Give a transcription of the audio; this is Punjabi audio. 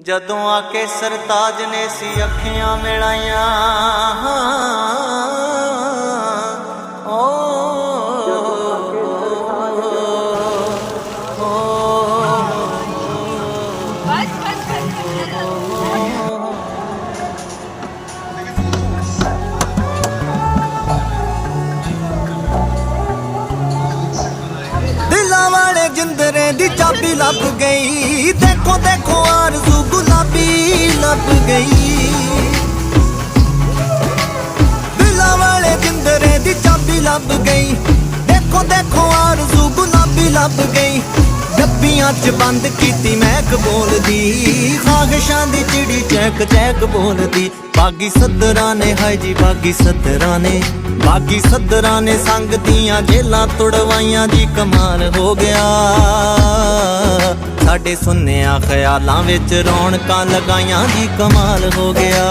ਜਦੋਂ ਆ ਕੇ ਸਰਤਾਜ ਨੇ ਸੀ ਅੱਖੀਆਂ ਮਿਲਾਈਆਂ ਓ ਦਿਲਾਂ ਵਾਲੇ ਜਿੰਦਰੇ ਦੀ ਚਾਬੀ ਲੱਭ ਗਈ। ਦੇਖੋ ਦੇਖੋ ਆਰਜ਼ੂ ਗੁਲਾਬੀ ਲੱਭ ਗਈ। ਦਿਲਾਂ ਵਾਲੇ ਜਿੰਦਰੇ ਦੀ ਚਾਬੀ ਲੱਭ ਗਈ। ਦੇਖੋ ਦੇਖੋ ਆਰਜ਼ੂ ਗੁਲਾਬੀ ਲੱਭ ਗਈ। ਡੱਬੀਆਂ 'ਚ ਬੰਦ ਕੀਤੀ ਮਹਿਕ ਬੋਲਦੀ। ਖਾਗਸ਼ਾਂ ਦੀ ਚਿੜੀ ਚਹਿਕ ਚਹਿਕ ਬੋਲਦੀ। ਬਾਗੀ ਸੱਦਰਾਂ ਨੇ, ਹਾਏ ਜੀ ਬਾਗੀ ਸੱਦਰਾਂ ਨੇ। ਬਾਗੀ ਸੱਦਰਾਂ ਨੇ ਸੰਗ ਦੀਆਂ ਜੇਲਾਂ ਤੁੜਵਾਈਆਂ ਜੀ, ਕਮਾਲ ਹੋ ਗਿਆ। ਸਾਡੇ ਸੁੰਨਿਆ ਖਿਆਲਾਂ ਵਿੱਚ ਰੌਣਕਾਂ ਲਗਾਈਆਂ ਜੀ, ਕਮਾਲ ਹੋ ਗਿਆ।